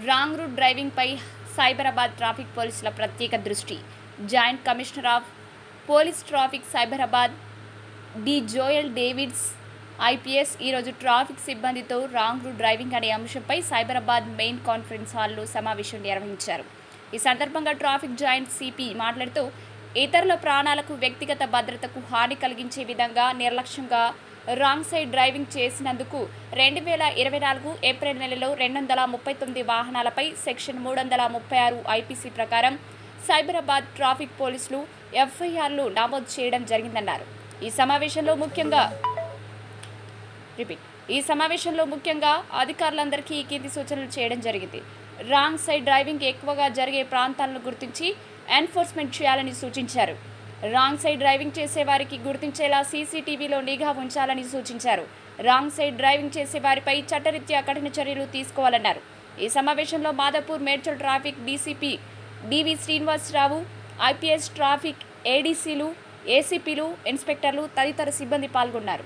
Wrong route డ్రైవింగ్పై Cyberabad traffic పోలీసుల ప్రత్యేక దృష్టి. Joint commissioner of police traffic Cyberabad D. Joel Davids IPS ఈరోజు ట్రాఫిక్ సిబ్బందితో రాంగ్ రూట్ డ్రైవింగ్ అనే అంశంపై సైబరాబాద్ మెయిన్ కాన్ఫరెన్స్ హాల్లో సమావేశం నిర్వహించారు. ఈ సందర్భంగా ట్రాఫిక్ జాయింట్ సిపి మాట్లాడుతూ ఇతరుల ప్రాణాలకు వ్యక్తిగత భద్రతకు హాని కలిగించే విధంగా నిర్లక్ష్యంగా రాంగ్ సైడ్ డ్రైవింగ్ చేసినందుకు రెండు వేల ఇరవై నాలుగు ఏప్రిల్ నెలలో రెండు వందల ముప్పై తొమ్మిది వాహనాలపై సెక్షన్ మూడు వందల ముప్పై ఆరు ఐపీసీ ప్రకారం సైబరాబాద్ ట్రాఫిక్ పోలీసులు ఎఫ్ఐఆర్లు నమోదు చేయడం జరిగిందన్నారు. ఈ సమావేశంలో ముఖ్యంగా రిపీట్. ఈ సమావేశంలో ముఖ్యంగా అధికారులందరికీ ఈ కింది సూచనలు చేయడం జరిగింది. రాంగ్ సైడ్ డ్రైవింగ్ ఎక్కువగా జరిగే ప్రాంతాలను గుర్తించి ఎన్ఫోర్స్మెంట్ చేయాలని సూచించారు. రాంగ్ సైడ్ డ్రైవింగ్ చేసే వారికి గుర్తించేలా సీసీటీవీలో నిఘా ఉంచాలని సూచించారు. రాంగ్ సైడ్ డ్రైవింగ్ చేసే వారిపై చట్టరీత్యా కఠిన చర్యలు తీసుకోవాలన్నారు. ఈ సమావేశంలో Madhapur Medchal traffic DCP DV Srinivasarao IPS traffic ఏడీసీలు ఏసీపీలు ఇన్స్పెక్టర్లు తదితర సిబ్బంది పాల్గొన్నారు.